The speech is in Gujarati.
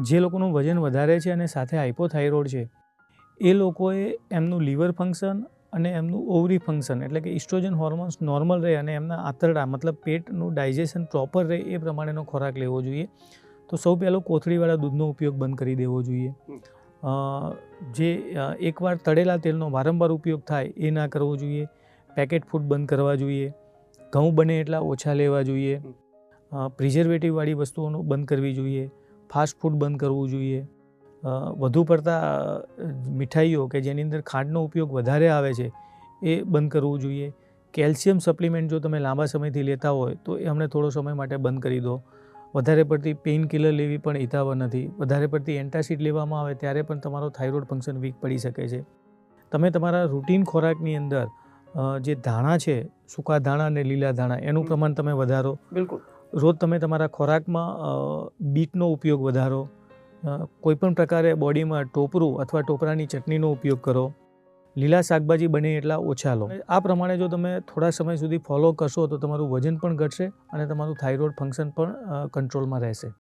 જે લોકોનું વજન વધારે છે અને સાથે હાઇપોથાઇરોઇડ છે એ લોકોએ એમનું લીવર ફંક્શન અને એમનું ઓવરી ફંક્શન એટલે કે ઇસ્ટ્રોજન હોર્મોન્સ નોર્મલ રહે અને એમના આંતરડા મતલબ પેટનું ડાયજેશન પ્રોપર રહે એ પ્રમાણેનો ખોરાક લેવો જોઈએ. તો સૌ પહેલાં કોથળીવાળા દૂધનો ઉપયોગ બંધ કરી દેવો જોઈએ. જે એકવાર તળેલા તેલનો વારંવાર ઉપયોગ થાય એ ના કરવો જોઈએ. પેકેટ ફૂડ બંધ કરવા જોઈએ. ઘઉં બને એટલા ઓછા લેવા જોઈએ. પ્રિઝર્વેટિવવાળી વસ્તુઓનો બંધ કરવી જોઈએ. ફાસ્ટ ફૂડ બંધ કરવું જોઈએ. વધુ પડતા મીઠાઈઓ કે જેની અંદર ખાંડનો ઉપયોગ વધારે આવે છે એ બંધ કરવું જોઈએ. કેલ્શિયમ સપ્લિમેન્ટ જો તમે લાંબા સમયથી લેતા હોય તો એ અમને થોડો સમય માટે બંધ કરી દો. વધારે પડતી પેઇન કિલર લેવી પણ હિતાવહ નથી. વધારે પડતી એન્ટાસિડ લેવામાં આવે ત્યારે પણ તમારો થાઇરોઇડ ફંક્શન વીક પડી શકે છે. તમે તમારા રૂટીન ખોરાકની અંદર જે ધાણા છે સૂકા ધાણા અને લીલા ધાણા એનું પ્રમાણ તમે વધારો. બિલકુલ. રોજ તમે તમારા ખોરાકમાં બીટનો ઉપયોગ વધારો કોઈપણ પ્રકારે બોડીમાં ટોપરું અથવા ટોપરાની ચટણીનો ઉપયોગ કરો, લીલા શાકભાજી બને એટલા ઓછા લો. આ પ્રમાણે જો તમે થોડા સમય સુધી ફોલો કરશો તો તમારું વજન પણ ઘટશે અને તમારું થાઇરોઇડ ફંક્શન પણ કંટ્રોલમાં રહેશે.